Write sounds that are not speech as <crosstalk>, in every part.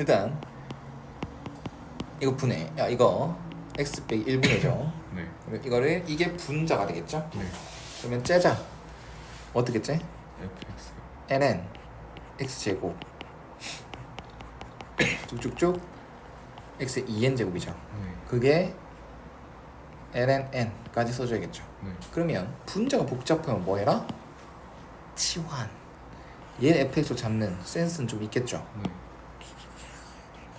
일단 이거 분해. 야 이거 x 빼기 1분해죠. <laughs> 네. 이거를 이게 분자가 되겠죠? 네. 그러면 째자. 어떻게 째? fx. ln x 제곱 <coughs> 쭉쭉쭉 x 2n 제곱이죠. 네. 그게 ln n까지 써줘야겠죠. 네. 그러면 분자가 복잡하면 뭐 해라? 치환. 얘 fx로 잡는 센스는 좀 있겠죠. 네.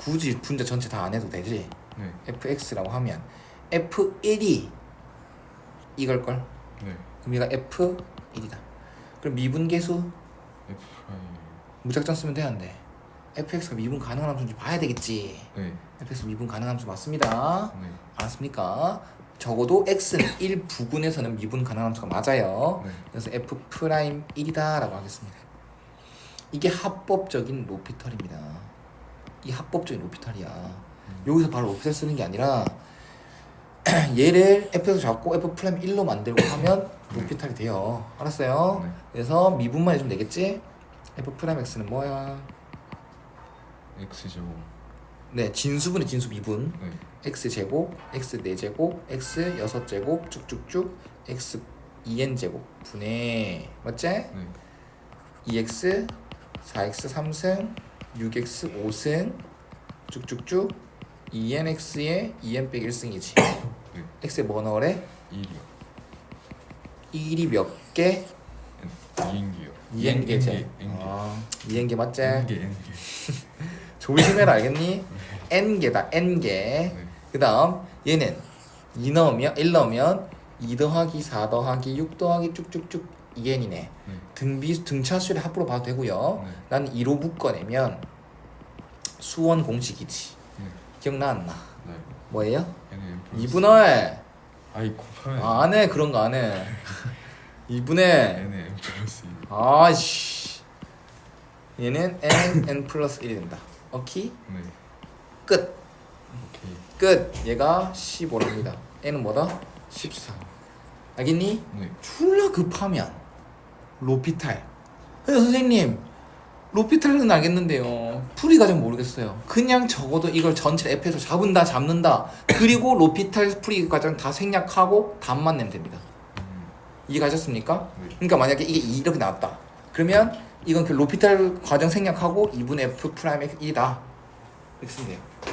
굳이 분자 전체 다 안 해도 되지. 네. fx라고 하면 f1이 이걸 걸. 네. 그럼 얘가 f1이다. 그럼 미분계수 f 프라임. 무작정 쓰면 되는데 fx가 미분 가능한 함수인지 봐야 되겠지. 네. fx 미분 가능한 함수 맞습니다. 네. 알았습니까? 적어도 x는 <laughs> 1 부분에서는 미분 가능한 함수가 맞아요. 네. 그래서 f 프라임 1이다 라고 하겠습니다. 이게 합법적인 로피털입니다. 이 합법적인 로피털이야. 여기서 바로 로피털 쓰는 게 아니라 <clears throat> 얘를 f에서 잡고 f 프라임 1로 만들고 하면 로피털이 돼요. 알았어요? 네. 그래서 미분만 해주면 되겠지? f 프라임 x는 뭐야? x 제곱. 네, 진수분의 진수 미분. 네. x 제곱, x 4 제곱, x 6 제곱 쭉쭉쭉 x 2n 제곱 분의 맞지? 네. 2x 4x 3승 6x 5승 쭉쭉쭉 2nx에 2n 빼기 1승이지 네. x에 뭐 넣으래? 1이요. 1이 몇 개? 2인기요. 2n개제 n개. 아, 2n개 맞지? n개 n개. <laughs> 조심해라 알겠니? n개다 n개 네. 그 다음 얘는 2 넣으면 1 넣으면 2 더하기 4 더하기 6 더하기 쭉쭉쭉 2n이네 네. 등비 등차수를 합으로 봐도 되고요 네. 난 2로 묶어내면 수원 공식이지 네. 기억나 안 나? 네. 뭐예요? 2분의 아이 곱하면 아, 안 해 그런 거 안해 2분의 n은 n 플러스 1. 아씨 얘는 n n 플러스 1이 된다 오케이? 네. 끝 오케이. 끝 얘가 15랍니다 n은 뭐다? 14 알겠니? 네. 졸라 급하면 로피탈 근데 선생님 로피탈은 알겠는데요 풀이 과정 모르겠어요 그냥 적어도 이걸 전체 F에서 잡은다 잡는다 그리고 로피탈 풀이 과정 다 생략하고 답만 내면 됩니다 음. 이해가셨습니까? 네. 그러니까 만약에 이게 이렇게 나왔다 그러면 이건 그 로피탈 과정 생략하고 2분의 F 프라임 1이다 이렇게 쓰면 돼요 아.